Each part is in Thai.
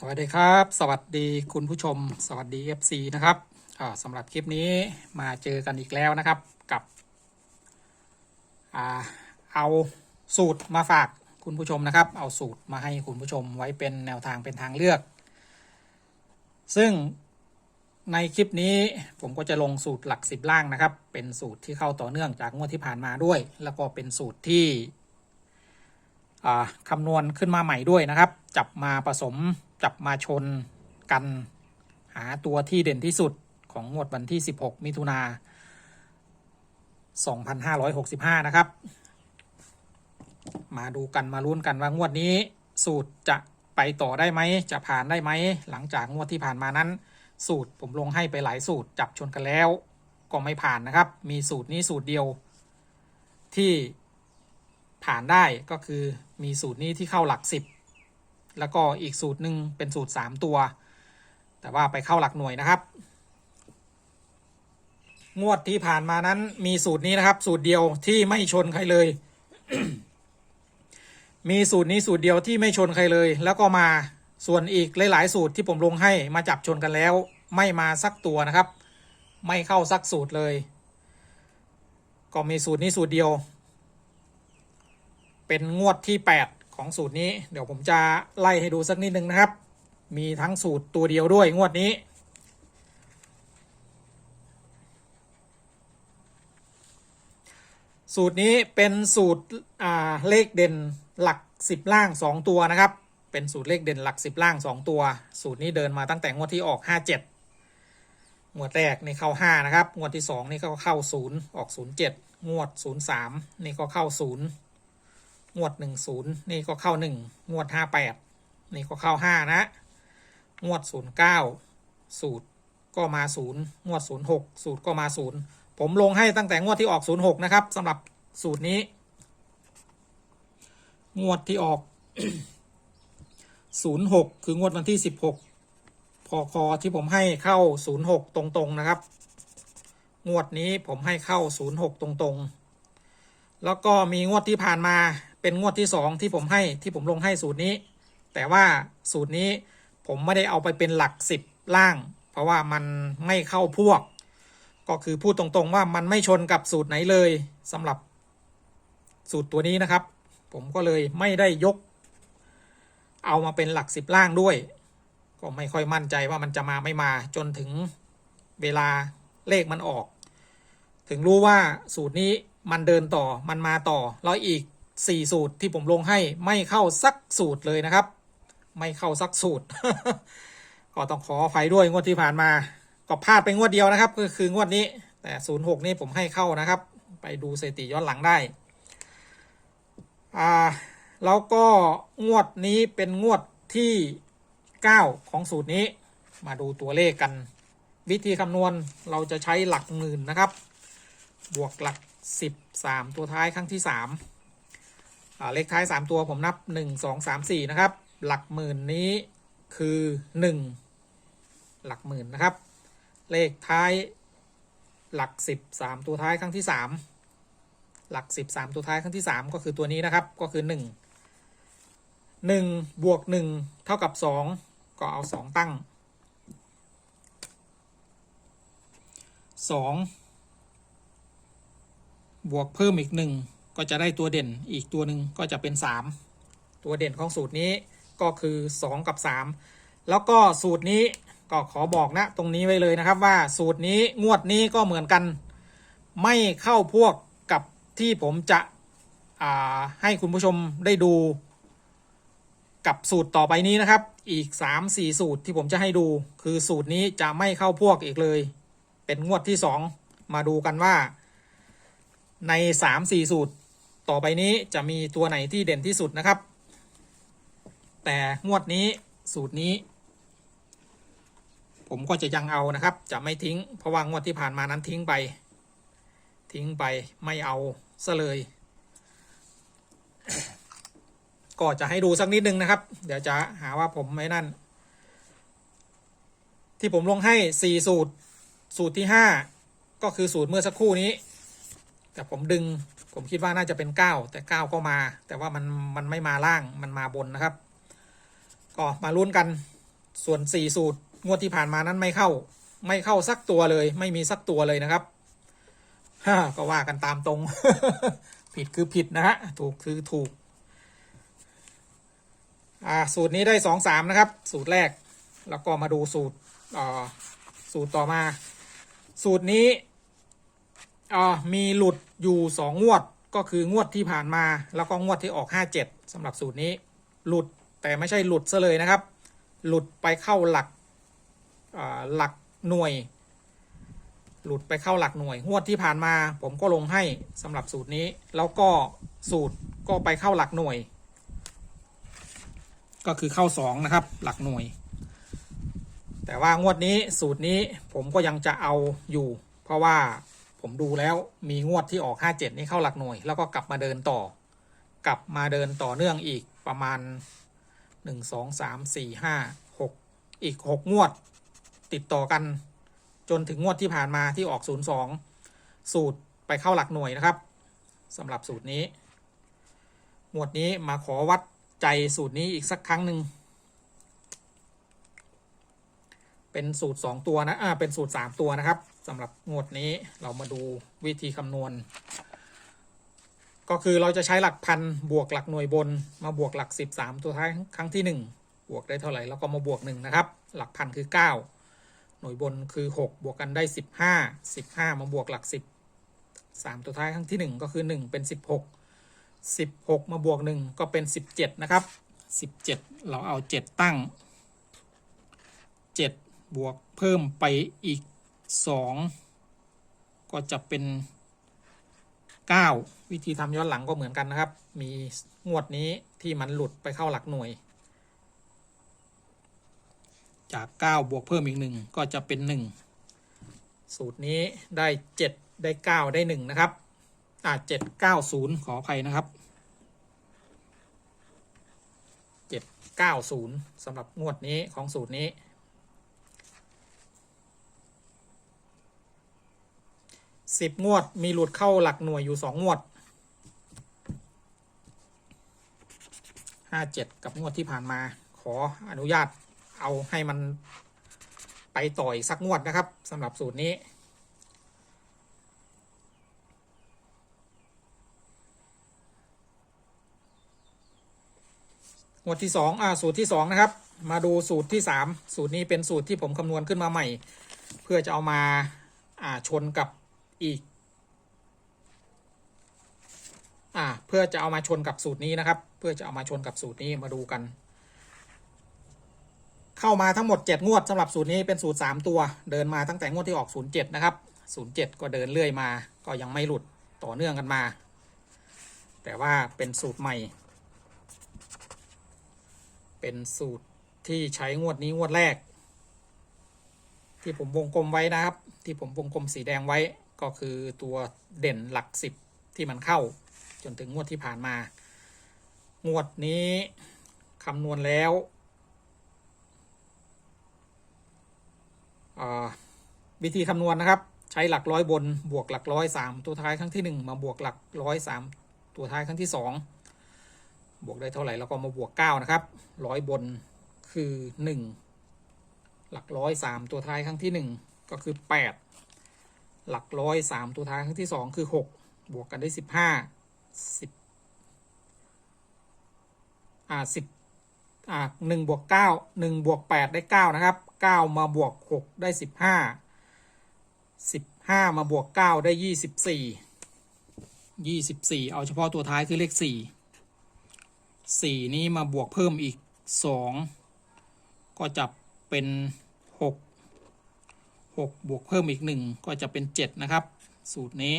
สวัสดีครับ สวัสดีคุณผู้ชม สวัสดี FC นะครับสำหรับคลิปนี้มาเจอกันอีกแล้วนะครับกับอเอาสูตรมาฝากคุณผู้ชมนะครับ เอาสูตรมาให้คุณผู้ชมไว้เป็นแนวทางเป็นทางเลือก ซึ่งในคลิปนี้ผมก็จะลงสูตรหลักสิบล่างนะครับ เป็นสูตรที่เข้าต่อเนื่องจากงวดที่ผ่านมาด้วย แล้วก็เป็นสูตรที่คำนวณขึ้นมาใหม่ด้วยนะครับ จับมาผสม จับมาชนกันหาตัวที่เด่นที่สุดของงวดวันที่ 16 มิถุนา2565 นะครับ มาดูกันมาลุ้นกันว่างวดนี้สูตรจะไปต่อได้ไหม จะผ่านได้ไหม หลังจากงวดที่ผ่านมานั้น สูตรผมลงให้ไปหลายสูตรจับชนกันแล้ว ก็ไม่ผ่านนะครับ มีสูตรนี้สูตรเดียว ที่ผ่านได้ก็คือมีสูตรนี้ที่เข้าหลักสิบ แล้วก็อีกสูตรหนึ่งเป็นสูตรสามตัว แต่ว่าไปเข้าหลักหน่วยนะครับ งวดที่ผ่านมานั้นมีสูตรนี้นะครับ สูตรเดียวที่ไม่ชนใครเลย มีสูตรนี้สูตรเดียวที่ไม่ชนใครเลย แล้วก็มาส่วนอีกหลาย ๆ สูตรที่ผมลงให้มาจับชนกันแล้ว ไม่มาสักตัวนะครับ ไม่เข้าสักสูตรเลย ก็มีสูตรนี้สูตรเดียว เป็นงวดที่ 8 ของสูตรนี้เดี๋ยวผมจะไล่ให้ดูสักนิดนึงนะครับ มีทั้งสูตรตัวเดียวด้วยงวดนี้ สูตรนี้เป็นสูตรเลขเด่นหลัก 10 ล่าง 2 ตัวนะครับ เป็นสูตรเลขเด่นหลัก 10 ล่าง 2 ตัว สูตรนี้เดินมาตั้งแต่งวดที่ออก 57งวดแรกนี่เข้า 5 นะครับ งวดที่ 2 นี่ก็เข้า 0 ออก 07 งวด 03 นี่ก็เข้า 0 งวดหนึ่งศูนย์นี่ก็เข้าหนึ่งงวดห้าแปดนี่ก็เข้าห้านะ งวดศูนย์เก้าสูตรก็มาศูนย์งวดศูนย์หกสูตรก็มาศูนย์ผมลงให้ตั้งแต่งวดที่ออกศูนย์หกนะครับสำหรับสูตรนี้ งวดที่ออกศูนย์หกคืองวดวันที่สิบหกพอคอที่ผมให้เข้าศูนย์หกตรงๆนะครับ งวดนี้ผมให้เข้าศูนย์หกตรงๆ แล้วก็มีงวดที่ผ่านมา เป็นงวดที่สองที่ผมให้ที่ผมลงให้สูตรนี้ แต่ว่าสูตรนี้ผมไม่ได้เอาไปเป็นหลักสิบล่าง เพราะว่ามันไม่เข้าพวก ก็คือพูดตรงๆว่ามันไม่ชนกับสูตรไหนเลยสำหรับสูตรตัวนี้นะครับ ผมก็เลยไม่ได้ยก เอามาเป็นหลักสิบล่างด้วย ก็ไม่ค่อยมั่นใจว่ามันจะมาไม่มาจนถึงเวลาเลขมันออก ถึงรู้ว่าสูตรนี้มันเดินต่อมันมาต่อแล้วอีก สี่สูตรที่ผมลงให้ไม่เข้าสักสูตรเลยนะครับ ไม่เข้าสักสูตร ก็ต้องขออภัยด้วยงวดที่ผ่านมาก็พลาดไปงวดเดียวนะครับ ก็คืองวดนี้ แต่ศูนย์หกนี่ผมให้เข้านะครับ ไปดูสถิติย้อนหลังได้อ่าแล้วก็งวดนี้เป็นงวดที่ 9 ของสูตรนี้ มาดูตัวเลขกัน วิธีคำนวณเราจะใช้หลักหมื่นนะครับ บวกหลัก 13 ตัวท้ายครั้งที่3า เลขท้าย 3 ตัวผมนับ 1 2 3 4 นะครับ หลักหมื่นนี้คือ 1 หลักหมื่นนะครับ เลขท้ายหลัก 10 3 ตัวท้ายครั้งที่ 3 หลัก 10 3 ตัวท้ายครั้งที่ 3 ก็คือตัวนี้นะครับก็คือ 1 1บวก1เท่ากับ 2 ก็เอา 2 ตั้ง 2 บวกเพิ่มอีก 1 ก็จะได้ตัวเด่นอีกตัวหนึ่งก็จะเป็น 3 ตัวเด่นของสูตรนี้ก็คือ 2 กับ 3 แล้วก็สูตรนี้ก็ขอบอกนะตรงนี้ไว้เลยนะครับว่าสูตรนี้งวดนี้ก็เหมือนกัน ไม่เข้าพวกกับที่ผมจะให้คุณผู้ชมได้ดู กับสูตรต่อไปนี้นะครับ อีก 3 4 สูตรที่ผมจะให้ดู คือสูตรนี้จะไม่เข้าพวกอีกเลย เป็นงวดที่ 2 มาดูกันว่าใน 3 4 สูตร ต่อไปนี้จะมีตัวไหนที่เด่นที่สุดนะครับ แต่งวดนี้สูตรนี้ ผมก็จะยังเอานะครับ จะไม่ทิ้งเพราะว่างวดที่ผ่านมานั้นทิ้งไป ทิ้งไปไม่เอาซะเลย ก็จะให้ดูสักนิดนึงนะครับ เดี๋ยวจะหาว่าผมไม่นั่น ที่ผมลงให้ 4 สูตร สูตรที่ 5 ก็คือสูตรเมื่อสักครู่นี้ แต่ผมดึง ผมคิดว่าน่าจะเป็น9แต่9ก็มา แต่ว่ามันมันไม่มาล่างมันมาบนนะครับ ก็มาลุ้นกันส่วนสี่สูตร งวดที่ผ่านมานั้นไม่เข้า ไม่เข้าสักตัวเลย ไม่มีสักตัวเลยนะครับฮ่าก็ว่ากันตามตรง ผิดคือผิดนะฮะถูกคือถูก อ่าสูตรนี้ได้สองสามนะครับ สูตรแรก แล้วก็มาดูสูตรอ่าสูตรต่อมา สูตรนี้ อ่ามีหลุดอยู่สองงวดก็คืองวดที่ผ่านมา แล้วก็งวดที่ออกห้าเจ็ดสำหรับสูตรนี้ หลุดแต่ไม่ใช่หลุดซะเลยนะครับ หลุดไปเข้าหลักหลักหน่วย หลุดไปเข้าหลักหน่วย งวดที่ผ่านมา ผมก็ลงให้สำหรับสูตรนี้ แล้วก็สูตรก็ไปเข้าหลักหน่วย ก็คือเข้าสองนะครับ หลักหน่วย แต่ว่างวดนี้สูตรนี้ผมก็ยังจะเอาอยู่ เพราะว่า ผมดูแล้วมีงวดที่ออก 57 นี่เข้าหลักหน่วย แล้วก็กลับมาเดินต่อ กลับมาเดินต่อเนื่องอีกประมาณ 1 2 3 4 5 6 อีก 6 งวด ติดต่อกัน จนถึงงวดที่ผ่านมาที่ออก 02 สูตรไปเข้าหลักหน่วยนะครับสำหรับสูตรนี้ งวดนี้มาขอวัดใจสูตรนี้อีกสักครั้งหนึ่งเป็นสูตร 2 ตัวนะ อ่า เป็นสูตร 3 ตัวนะครับ สำหรับงวดนี้เรามาดูวิธีคำนวณ ก็คือเราจะใช้หลักพันบวกหลักหน่วยบน มาบวกหลัก 13 ตัวท้ายครั้งที่ 1 บวกได้เท่าไหร่แล้วก็มาบวก 1 นะครับ หลักพันคือ 9 หน่วยบนคือ 6 บวกกันได้ 15 15 มาบวกหลัก 10 3 ตัวท้ายครั้งที่ 1 ก็คือ 1 เป็น 16 16 มาบวก 1 ก็เป็น 17 นะครับ 17 เราเอา 7 ตั้ง 7 บวกเพิ่มไปอีก 2 ก็จะเป็น 9 วิธีทำย้อนหลังก็เหมือนกันนะครับ มีงวดนี้ที่มันหลุดไปเข้าหลักหน่วย จาก 9 บวกเพิ่มอีก 1 ก็จะเป็น 1 สูตรนี้ได้ 7 ได้ 9 ได้ 1 นะครับอ่า7 9 0ขออภัยนะครับ790สำหรับงวดนี้ของสูตรนี้ สิบงวด มีหลุดเข้าหลักหน่วยอยู่สองงวดห้าเจ็ดกับงวดที่ผ่านมา ขออนุญาตเอาให้มันไปต่อยสักงวดนะครับสำหรับสูตรนี้ งวดที่สองอ่าสูตรที่สองนะครับ มาดูสูตรที่สามสูตรนี้เป็นสูตรที่ผมคำนวณขึ้นมาใหม่ เพื่อจะเอามาอ่าชนกับ อีก อ่า เพื่อจะเอามาชนกับสูตรนี้นะครับ เพื่อจะเอามาชนกับสูตรนี้มาดูกัน เข้ามาทั้งหมด 7 งวดสำหรับสูตรนี้เป็นสูตร 3 ตัว เดินมาตั้งแต่งวดที่ออก 07 นะครับ 07 ก็เดินเรื่อยมา ก็ยังไม่หลุดต่อเนื่องกันมา แต่ว่าเป็นสูตรใหม่ เป็นสูตรที่ใช้งวดนี้งวดแรก ที่ผมวงกลมไว้นะครับ ที่ผมวงกลมสีแดงไว้ ก็คือตัวเด่นหลักสิบที่มันเข้า จนถึงงวดที่ผ่านมา งวดนี้คำนวณแล้ววิธีคำนวณนะครับ ใช้หลักร้อยบนบวกหลักร้อยสามตัวท้ายครั้งที่หนึ่งมาบวกหลักร้อยสามตัวท้ายครั้งที่สองบวกได้เท่าไหร่แล้วก็มาบวกเก้านะครับร้อยบนคือหนึ่งหลักร้อยสามตัวท้ายครั้งที่หนึ่งก็คือแปด หลักร้อยสามตัวท้ายครั้งที่สองคือหกบวกกันได้สิบห้าสิบอ่าสิบอ่าหนึ่งบวกเก้าหนึ่งบวกแปดได้เก้านะครับเก้ามาบวกหกได้สิบห้าสิบห้ามาบวกเก้าได้ยี่สิบสี่ยี่สิบสี่เอาเฉพาะตัวท้ายคือเลขสี่สี่นี้มาบวกเพิ่มอีกสองก็จะเป็น 6 บวกเพิ่มอีก 1 ก็จะเป็น 7 นะครับ สูตรนี้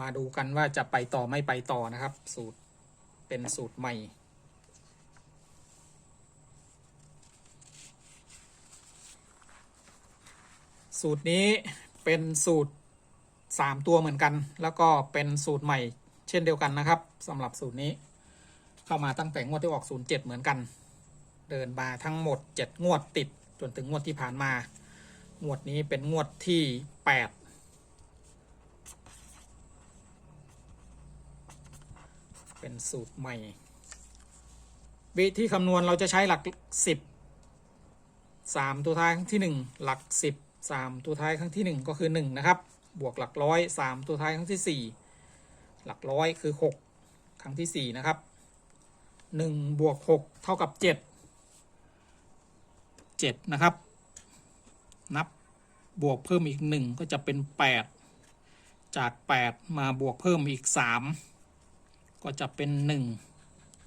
มาดูกันว่าจะไปต่อไม่ไปต่อนะครับ สูตรเป็นสูตรใหม่สูตรนี้เป็นสูตร 3 ตัวเหมือนกัน แล้วก็เป็นสูตรใหม่เช่นเดียวกันนะครับสำหรับสูตรนี้ เข้ามาตั้งแต่งวดที่ออก 07 เหมือนกัน เดินมาทั้งหมด 7 งวดติด จนถึงงวดที่ผ่านมา งวดนี้เป็นงวดที่ 8 เป็นสูตรใหม่ วิธีคำนวณเราจะใช้หลักสิบสามตัวท้ายครั้งที่หนึ่งหลักสิบสามตัวท้ายครั้งที่หนึ่งก็คือหนึ่งนะครับ บวกหลักร้อยสามตัวท้ายครั้งที่สี่หลักร้อยคือหกครั้งที่สี่นะครับหนึ่งบวกหกเท่ากับเจ็ดเจ็ดนะครับ นับบวกเพิ่มอีกหนึ่งก็จะเป็นแปดจากแปดมาบวกเพิ่มอีกสามก็จะเป็นหนึ่ง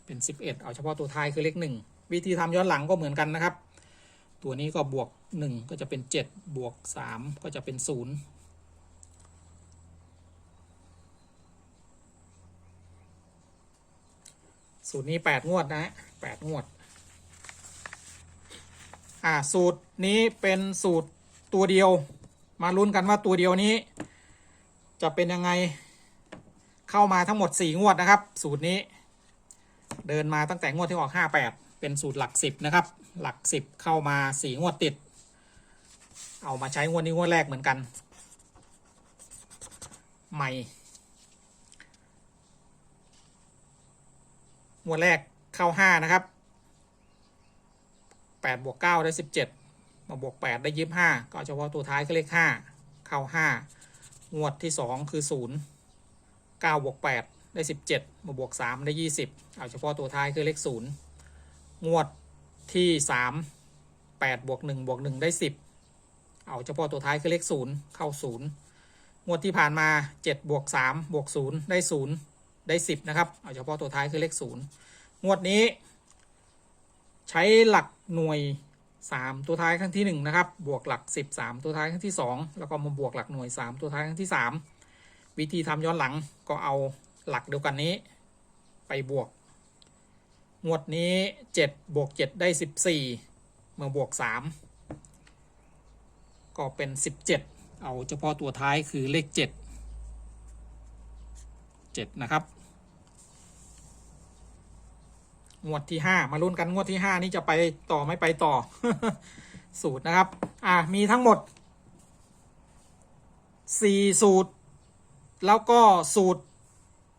เป็น 11 เอาเฉพาะตัวท้ายคือเลข 1 วิธีทำย้อนหลังก็เหมือนกันนะครับ ตัวนี้ก็บวก 1 ก็จะเป็น 7 บวก 3 ก็จะเป็น 0สูตรนี้8งวดนะฮะ8งวด อ่าสูตรนี้เป็นสูตรตัวเดียว มาลุ้นกันว่าตัวเดียวนี้ จะเป็นยังไงเข้ามาทั้งหมด 4 งวดนะครับ สูตรนี้ เดินมาตั้งแต่งวดที่ออก 58 เป็นสูตรหลัก 10 นะครับ หลัก 10 เข้ามา 4 งวดติด เอามาใช้งวดนี้งวดแรกเหมือนกัน ใหม่ งวดแรกเข้า 5 นะครับ 8บวก9ได้ 17 มาบวก 8 ได้ 25 ก็เอาเฉพาะตัวท้ายคือเลข 5 เข้า 5 งวดที่ 2 คือ 0 9บวก 8 ได้ 17 มาบวก 3 ได้ 20 เอาเฉพาะตัวท้ายคือเลข 0 งวดที่ 3 8บวก1บวก1ได้ 10 เอาเฉพาะตัวท้ายคือเลข 0 เข้า 0 งวดที่ผ่านมา 7 บวก 3 บวก 0 ได้ 0 ได้ 10 นะครับ เอาเฉพาะตัวท้ายคือเลข 0 งวดนี้ ใช้หลักหน่วย 3 ตัวท้ายครั้งที่ 1 นะครับ บวกหลัก 10 3 ตัวท้ายครั้งที่ 2 แล้วก็มาบวกหลักหน่วย 3 ตัวท้ายครั้งที่ 3 วิธีทำย้อนหลังก็เอาหลักเดียวกันนี้ ไปบวก งวดนี้ 7 บวก 7 ได้ 14มาบวก 3 ก็เป็น 17 เอาเฉพาะตัวท้ายคือเลข 7 7 นะครับ งวดที่5มาลุ้นกันงวดที่5นี่จะไปต่อไม่ไปต่อ สูตรนะครับ อ่ามีทั้งหมด4สูตร แล้วก็สูตร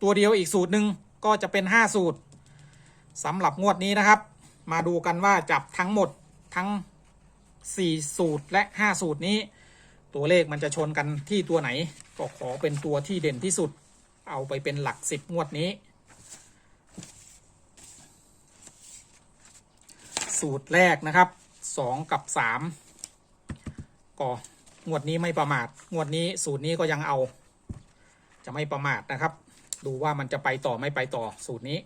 ตัวเดียวอีกสูตรหนึ่งก็จะเป็น5สูตรสำหรับงวดนี้นะครับ มาดูกันว่าจับทั้งหมดทั้ง4สูตรและ5สูตรนี้ ตัวเลขมันจะชนกันที่ตัวไหน ก็ขอเป็นตัวที่เด่นที่สุด เอาไปเป็นหลัก10งวดนี้ สูตรแรกนะครับ2กับ3ก็งวดนี้ไม่ประมาทงวดนี้สูตรนี้ก็ยังเอา จะไม่ประมาทนะครับ ดูว่ามันจะไปต่อไม่ไปต่อสูตรนี้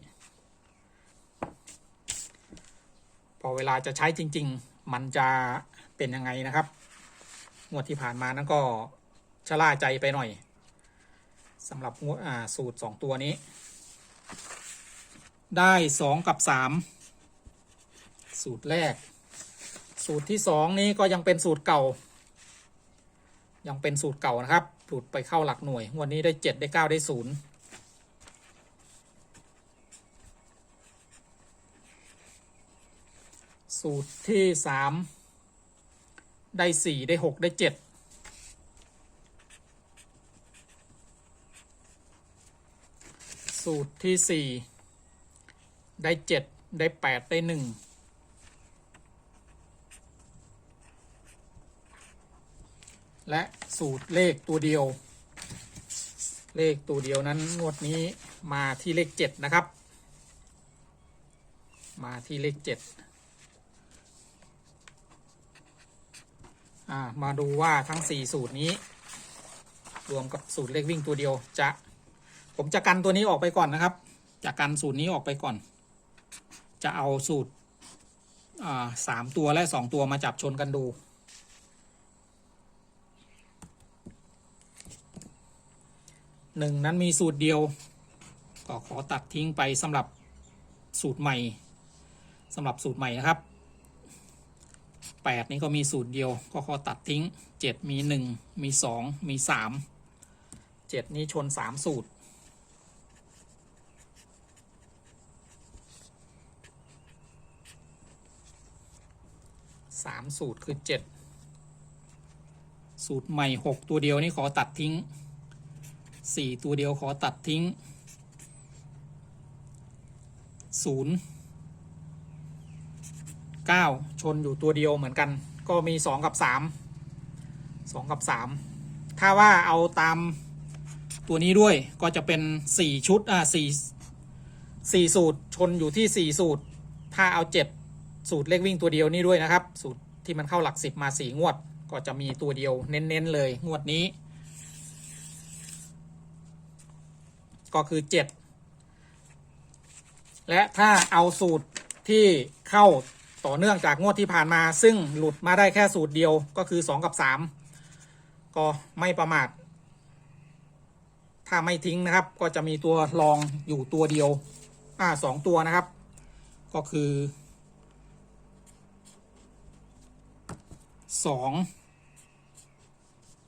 พอเวลาจะใช้จริง ๆ มันจะเป็นยังไงนะครับ งวดที่ผ่านมานั้นก็ชะล่าใจไปหน่อยสำหรับงวดสูตร2ตัวนี้ ได้2กับ3 สูตรแรก สูตรที่2นี้ก็ยังเป็นสูตรเก่า ยังเป็นสูตรเก่านะครับ หลุดไปเข้าหลักหน่วย วันนี้ได้เจ็ดได้เก้าได้ศูนย์สูตรที่สามได้สี่ได้หกได้เจ็ดสูตรที่สี่ได้เจ็ดได้แปดได้หนึ่ง และสูตรเลขตัวเดียว เลขตัวเดียวนั้นงวดนี้มาที่เลขเจ็ดนะครับ มาที่เลขเจ็ดมาดูว่าทั้งสี่สูตรนี้ รวมกับสูตรเลขวิ่งตัวเดียวจะ ผมจะกันตัวนี้ออกไปก่อนนะครับ จะกันสูตรนี้ออกไปก่อน จะเอาสูตรสามตัวและสองตัวมาจับชนกันดู หนึ่งนั้นมีสูตรเดียว ก็ขอตัดทิ้งไปสำหรับสูตรใหม่สำหรับสูตรใหม่นะครับแปดนี้ก็มีสูตรเดียว ก็ขอตัดทิ้งเจ็ดมีหนึ่งมีสองมีสามเจ็ดนี้ชนสามสูตรสามสูตรคือเจ็ดสูตรใหม่หกตัวเดียวนี่ขอตัดทิ้ง สี่ตัวเดียวขอตัดทิ้งศูนย์เก้าชนอยู่ตัวเดียวเหมือนกัน ก็มีสองกับสามสองกับสามถ้าว่าเอาตามตัวนี้ด้วยก็จะเป็นสี่ชุด อ่าสี่สี่สูตรชนอยู่ที่สี่สูตร ถ้าเอาเจ็ดสูตรเลขวิ่งตัวเดียวนี่ด้วยนะครับ สูตรที่มันเข้าหลักสิบมาสี่งวด ก็จะมีตัวเดียวเน้นๆเลยงวดนี้ ก็คือเจ็ดและถ้าเอาสูตรที่เข้าต่อเนื่องจากงวดที่ผ่านมา ซึ่งหลุดมาได้แค่สูตรเดียวก็คือสองกับสามก็ไม่ประมาท ถ้าไม่ทิ้งนะครับ ก็จะมีตัวรองอยู่ตัวเดียว อ่าสองตัวนะครับ ก็คือสอง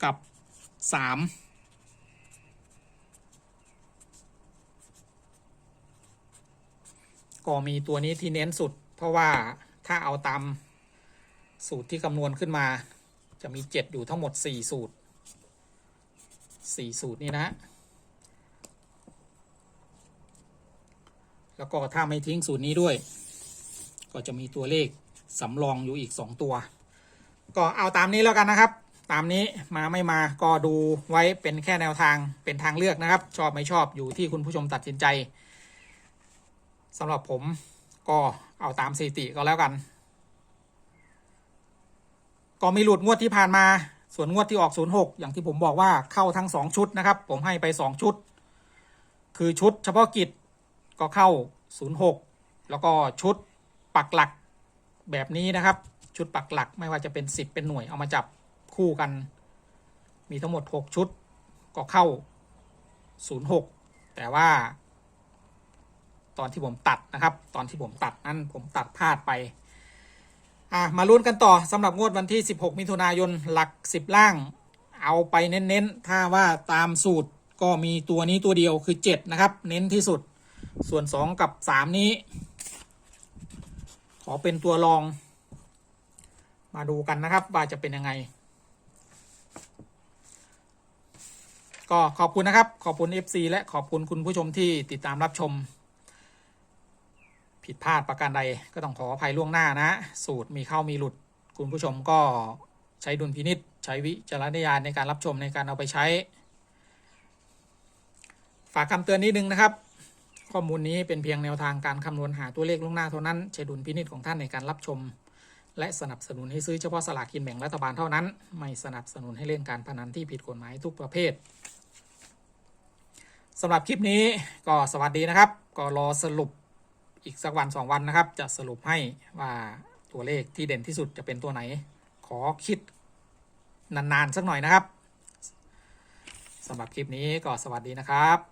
กับสาม ก็มีตัวนี้ที่เน้นสุด เพราะว่าถ้าเอาตามสูตรที่คำนวณขึ้นมา จะมีเจ็ดอยู่ทั้งหมดสี่สูตรสี่สูตรนี่นะ แล้วก็ถ้าไม่ทิ้งสูตรนี้ด้วย ก็จะมีตัวเลขสำรองอยู่อีก 2 ตัว ก็เอาตามนี้แล้วกันนะครับ ตามนี้มาไม่มาก็ดูไว้เป็นแค่แนวทางเป็นทางเลือกนะครับ ชอบไม่ชอบอยู่ที่คุณผู้ชมตัดสินใจ สำหรับผมก็เอาตามสถิติก็แล้วกัน ก็มีหลุดงวดที่ผ่านมา ส่วนงวดที่ออก 06 อย่างที่ผมบอกว่าเข้าทั้ง 2 ชุดนะครับ ผมให้ไป 2 ชุด คือชุดเฉพาะกิจก็เข้า 06 แล้วก็ชุดปักหลักแบบนี้นะครับ ชุดปักหลักไม่ว่าจะเป็น 10 เป็นหน่วยเอามาจับคู่กัน มีทั้งหมด 6 ชุดก็เข้า 06 แต่ว่า ตอนที่ผมตัดนะครับ ตอนที่ผมตัดนั้นผมตัดพลาดไปอะมาลุ้นกันต่อสำหรับงวดวันที่ 16 มิถุนายนหลัก 10 ล่าง เอาไปเน้นๆ ถ้าว่าตามสูตรก็มีตัวนี้ตัวเดียวคือ 7 นะครับ เน้นที่สุดส่วน 2 กับ 3 นี้ ขอเป็นตัวรอง มาดูกันนะครับ ว่าจะเป็นยังไง ก็ขอบคุณนะครับ ขอบคุณ FC และขอบคุณคุณผู้ชมที่ติดตามรับชม ผิดพลาดประการใดก็ต้องขออภัยล่วงหน้านะ สูตรมีเข้ามีหลุด คุณผู้ชมก็ใช้ดุลพินิษใช้วิจารณญาณในการรับชมในการเอาไปใช้ ฝากคำเตือนนิดนึงนะครับ ข้อมูลนี้เป็นเพียงแนวทางการคำนวณหาตัวเลขล่วงหน้าเท่านั้นใช้ดุลพินิษของท่านในการรับชม และสนับสนุนให้ซื้อเฉพาะสลากกินแบ่งรัฐบาลเท่านั้น ไม่สนับสนุนให้เล่นการพนันที่ผิดกฎหมายทุกประเภทสำหรับคลิปนี้ก็สวัสดีนะครับ ก็รอสรุป อีกสักวันสองวันนะครับ จะสรุปให้ว่าตัวเลขที่เด่นที่สุดจะเป็นตัวไหน ขอคิดนาน ๆ สักหน่อยนะครับสำหรับคลิปนี้ก็สวัสดีนะครับ